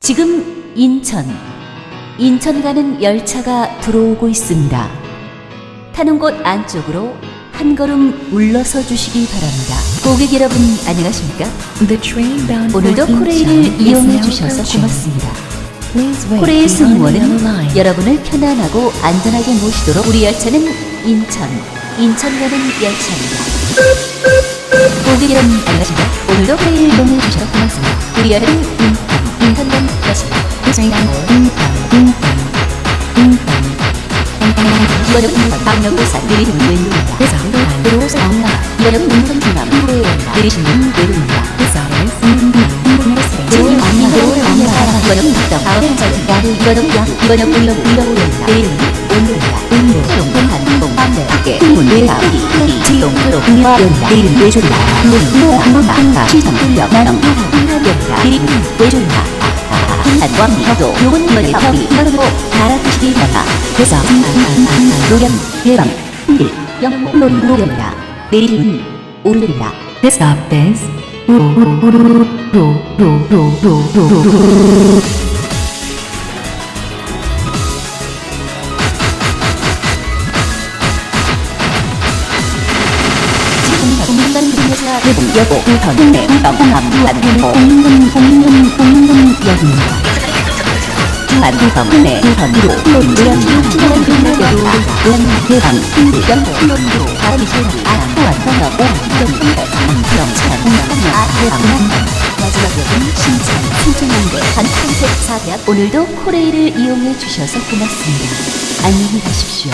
지금 인천, 인천 가는 열차가 들어오고 있습니다. 타는 곳 안쪽으로 한 걸음 물러서 주시기 바랍니다. 고객 여러분 안녕하십니까? 오늘도 코레일을 이용해 주셔서. 고맙습니다. 코레일 승무원은. 여러분을 편안하고 안전하게 모시도록 우리 열차는 인천, 인천 가는 열차입니다. 고객 여러분 안녕하십니까? 오늘도 코레일을 이용해 주셔서 고맙습니다. 우리 열차는 인천, 인천 가는 열차입니다. 이번역 인천 방역고사 내리시는 왼쪽입니다. 들어오서 나옵니다. 이번역 인천 중앙 후로입니다. 내리시는 왼쪽 이번은 덕 아홉 절기 야구 이번은 야 이번은 위로 위로 올린다 내일은 온돌다 운동 동한 동반대 밖에 흥문 외라 우리 우리 지동으로 흥여와 연다 내일은 외졸다 흥문 흥여 한번 만나 시선 끌려 나랑 흥여 연다 내일은 외졸다 한과 미허도 요건 이번에 파업이 이거로 달아주시기 바라 회사 노련 예방 일 영국 노린 노련이다. 내일은 오른다. This up is 여고 우선대 우방함 우한군호 공군 공군 공군 여입니다. 주한우선대 우선으로 논두연 유치원 근무대로 대방 신대경 논두 아리실 아후한 선업 오전 안평 장군 마지막 역은 신천 신천양대 반창택 사대학 오늘도 코레일을 이용해 주셔서 고맙습니다. 안녕히 가십시오.